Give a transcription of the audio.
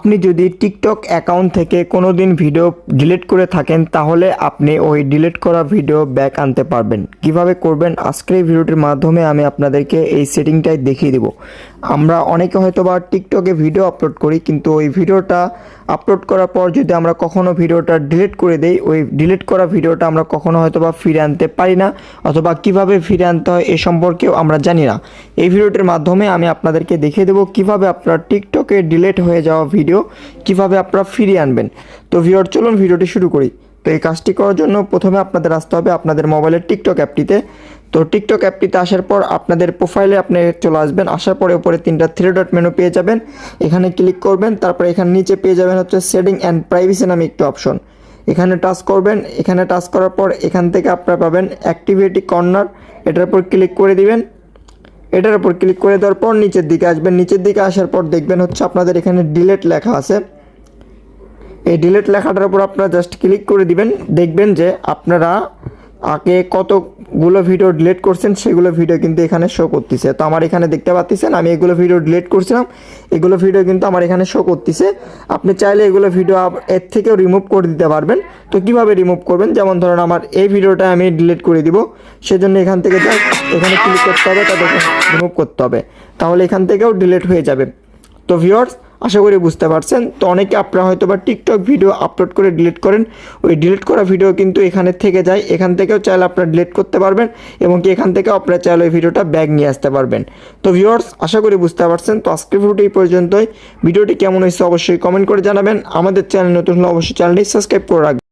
আপনি যদি TikTok account থেকে কোনো দিন ভিডিও ডিলিট করে থাকেন, তাহলে আপনি ওই ডিলিট করা ভিডিও ব্যাক আনতে পারবেন। কীভাবে করবেন? আজকের এই ভিডিওটির মাধ্যমে আমি আপনাদেরকে এই সেটিংটাই দেখিয়ে দেব। আমরা অনেকে হয়তো বা টিকটকে ভিডিও আপলোড করি, কিন্তু ওই ভিডিওটা আপলোড করার পর যদি আমরা কখনো ভিডিওটা ডিলিট করে দেই, ওই ডিলিট করা ভিডিওটা আমরা কখনো হয়তো বা ফিরে আনতে পারি না, অথবা কীভাবে ফিরে আনতে হয় এ সম্পর্কেও আমরা জানি না। এই ভিডিওটির মাধ্যমে আমি আপনাদেরকে দেখিয়ে দেবো কীভাবে আপনার টিকটকে ডিলিট হয়ে যাওয়া ভিডিও কীভাবে আপনারা ফিরিয়ে আনবেন। তো ভিডিওর চলুন ভিডিওটি শুরু করি। তো এই কাজটি করার জন্য প্রথমে আপনাদের আসতে হবে আপনাদের মোবাইলের টিকটক অ্যাপটিতে তো টিকটক অ্যাপটিতে আসার পর আপনাদের প্রোফাইলে আপনি চলে আসবেন। আসার পরে উপরে তিনটা থ্রি ডট মেনু পেয়ে যাবেন। এখানে ক্লিক করবেন, তারপরে এখানে নিচে পেয়ে যাবেন হচ্ছে সেটিং অ্যান্ড প্রাইভেসি নামে একটি অপশন এখানে টাচ করবেন, এখানে টাচ করার পর এখান থেকে আপনারা পাবেন অ্যাক্টিভিটি কর্নার এটার উপর ক্লিক করে দিবেন। এটার উপর ক্লিক করে দেওয়ার পর নিচের দিকে আসবেন। নিচের দিকে আসার পর দেখবেন হচ্ছে আপনাদের এখানে ডিলেট লেখা আছে। এই ডিলেট লেখাটার উপর আপনারা জাস্ট ক্লিক করে দিবেন। দেখবেন যে আপনারা আগে কতগুলো ভিডিও ডিলেট করছেন, সেগুলো ভিডিও কিন্তু এখানে শো করতেছে। তো আমার এখানে দেখতে পাচ্ছেন আমি এগুলো ভিডিও ডিলেট করছিলাম। এগুলো ভিডিও কিন্তু আমার এখানে শো করতেছে। আপনি চাইলে এগুলো ভিডিও এর থেকেও রিমুভ করে দিতে পারবেন। তো কীভাবে রিমুভ করবেন? যেমন ধরুন আমার এই ভিডিওটা আমি ডিলিট করে দিব। সেজন্য এখান থেকে জাস্ট এখানে ক্লিক করতে হবে তাদেরকে রিমুভ করতে হবে। তাহলে এখান থেকেও ডিলিট হয়ে যাবে। তো ভিউয়ার্স আশা করি বুঝতে পারছেন। তো অনেকে আপনারা হয়তো বা টিকটক ভিডিও আপলোড করে ডিলিট করেন। ওই ডিলিট করা ভিডিও কিন্তু এখানে থেকে যায়। এখান থেকেও চাইলে আপনারা ডিলিট করতে পারবেন এবং কি এখান থেকেও আপনারা চাইলে ওই ভিডিওটা ব্যাগ নিয়ে আসতে পারবেন। তো ভিউয়ার্স আশা করি বুঝতে পারছেন। তো আজকের ভিডিওটি এই পর্যন্তই। ভিডিওটি কেমন হয়েছে অবশ্যই কমেন্ট করে জানাবেন। আমাদের চ্যানেল নতুন হলে অবশ্যই চ্যানেলটি সাবস্ক্রাইব করে রাখবেন।